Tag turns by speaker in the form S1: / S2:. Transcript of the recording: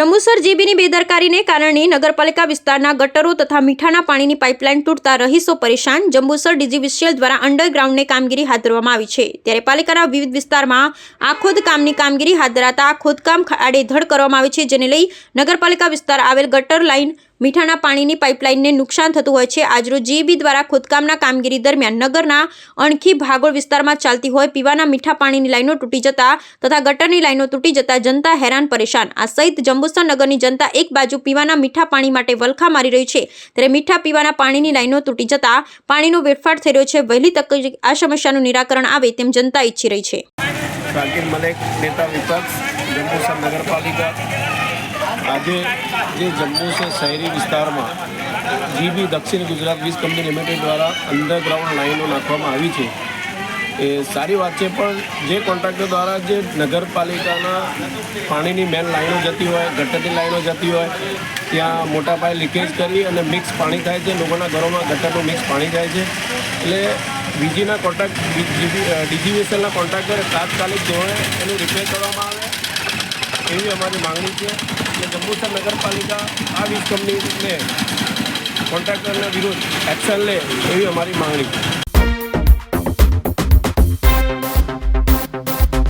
S1: જંબુસર જીબીની બેદરકારીને કારણે નગરપાલિકા વિસ્તારના ગટરો તથા મીઠાના પાણીની પાઇપલાઇન તૂટતા રહીશો પરેશાન. જંબુસર ડીજીવીસીએલ દ્વારા અંડરગ્રાઉન્ડને કામગીરી હાથ ધરવામાં આવી છે. ત્યારે પાલિકાના વિવિધ વિસ્તારમાં આ ખોદકામની કામગીરી હાથ ધરાતા ખોદકામ આડેધડ કરવામાં આવે છે, જેને લઈ નગરપાલિકા વિસ્તાર આવેલ ગટર લાઇન મીઠાના પાણીની પાઇપલાઇનને નુકસાન થતું હોય છે. આજરોજ જીબી દ્વારા ખોદકામના કામગીરી દરમિયાન નગરના અણખી ભાગોળ વિસ્તારમાં ચાલતી હોય પીવાના મીઠા પાણીની લાઈનો તૂટી જતા તથા ગટરની લાઈનો તૂટી જતા જનતા હેરાન પરેશાન. આ સહિત જંબુસર નગરની જનતા એક બાજુ પીવાના મીઠા પાણી માટે વલખા મારી રહી છે. ત્યારે મીઠા પીવાના પાણીની લાઈનો તૂટી જતા પાણીનો વેડફાટ થઈ રહ્યો છે. વહેલી તકે આ સમસ્યાનું નિરાકરણ આવે તેમ જનતા ઈચ્છી રહી છે.
S2: નેતા વિપક્ષ નગરપાલિકા આજે જે જંબુસર શહેરી વિસ્તારમાં જીબી દક્ષિણ ગુજરાત વીજ કંપની લિમિટેડ દ્વારા અંડરગ્રાઉન્ડ લાઈનો નાખવામાં આવી છે. એ સારી વાત છે, પણ જે કોન્ટ્રાક્ટર દ્વારા જે નગરપાલિકાના પાણીની મેન લાઈનો જતી હોય, ગટરની લાઈનો જતી હોય, ત્યાં મોટા પાયે લીકેજ કરી અને મિક્સ પાણી થાય છે, લોકોના ઘરોમાં ગટરનું મિક્સ પાણી જાય છે. એટલે વીજીના કોન્ટ્રાક્ટ ડીજીવીએસએલના કોન્ટ્રાક્ટરે તાત્કાલિક ધોરણે એનું રિપેર કરવામાં આવે, એવી અમારી માંગણી છે. કે જંબુસર નગરપાલિકા આ વીજ કંપનીને કોન્ટ્રાક્ટરના વિરુદ્ધ એક્શન લે એવી અમારી માંગણી